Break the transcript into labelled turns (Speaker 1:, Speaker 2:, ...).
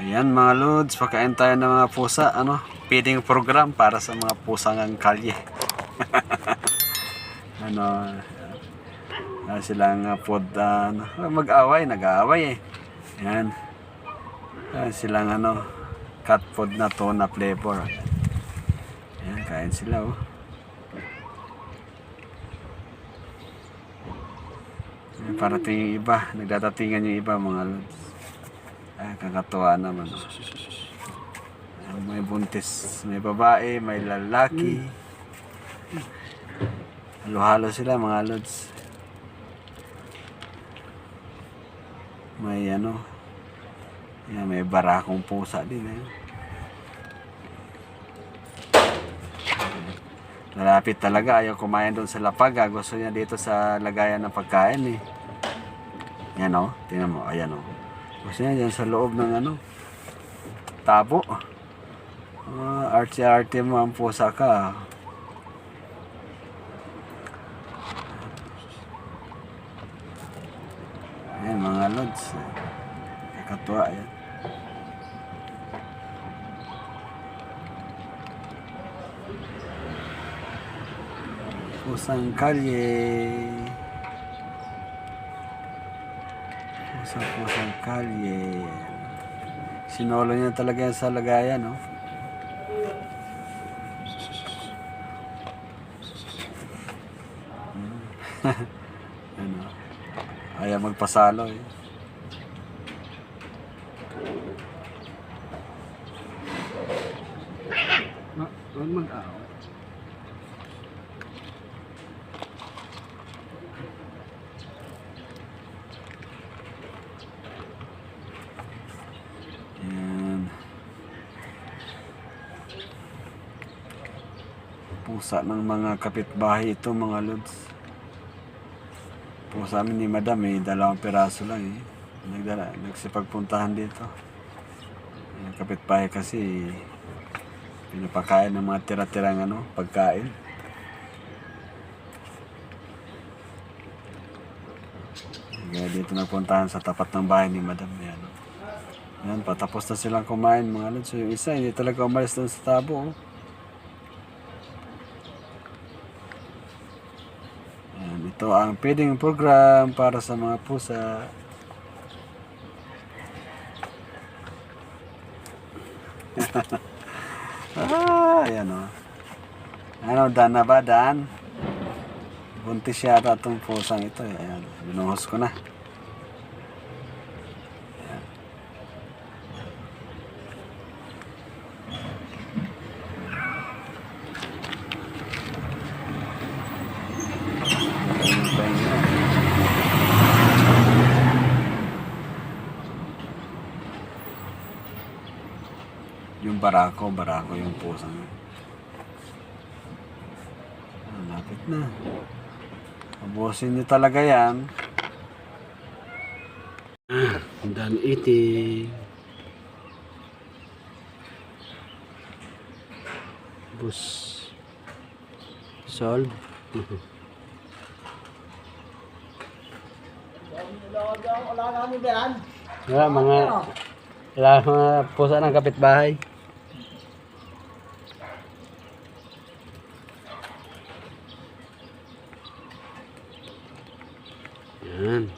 Speaker 1: Ayan mga lods, pagkain tayo ng mga pusa, ano, feeding program para sa mga pusang ang kalye. ano, uh, silang uh, food, uh, ano, mag-away, nag-aaway eh. Ayan. Ayan silang ano, cat food na tuna flavor. Ayan, kain sila oh. Ayan, parating yung iba, nagdadatingan yung iba mga lods. Ay, kakatuwa naman. may buntis, may babae, may lalaki. Halo-halo sila mga lods. May ano, yan, may barakong pusa din eh. Lalapit talaga, ayaw kumain doon sa lapag. ah. Gusto niya dito sa lagayan ng pagkain eh. Yan o, tingnan mo, ayan o. Gusto niya dyan sa loob ng ano, tabo. Uh, arte-arte mo ang pusa ka. Ayan mga lods. Kakatuwa yan. Pusang kalye. Pusang pusang kalye. Sinolo niya talaga yan sa lagayan, no? ano? Ayaw magpasalo eh. Huwag mag-away. Yan. Pusa ng mga kapitbahay ito mga lods. Pusa amin ni madam eh, dalawang piraso lang eh. Nagdala, nagsipagpuntahan dito. Yung kapitbahay kasi pinapakain ng mga tira-tirang ano, pagkain. Kaya dito nagpuntahan sa tapat ng bahay ni madam. Yan. oh. Yan, patapos na silang kumain mga lods. So, yung isa, hindi talaga umalis doon sa tabo. Oh. Yan, ito ang feeding program para sa mga pusa. ah, yan o. Ano, Dan na ba, Dan? Buntis yata itong pusang ito. eh. Ayan, binuhos ko na. Yung barako, barako yung pusang. Ah, Lapit na. Abusin nyo talaga yan. Ah, done eating. Bus. Solve. Wala, mga wala mga pusa ng kapitbahay. Yan.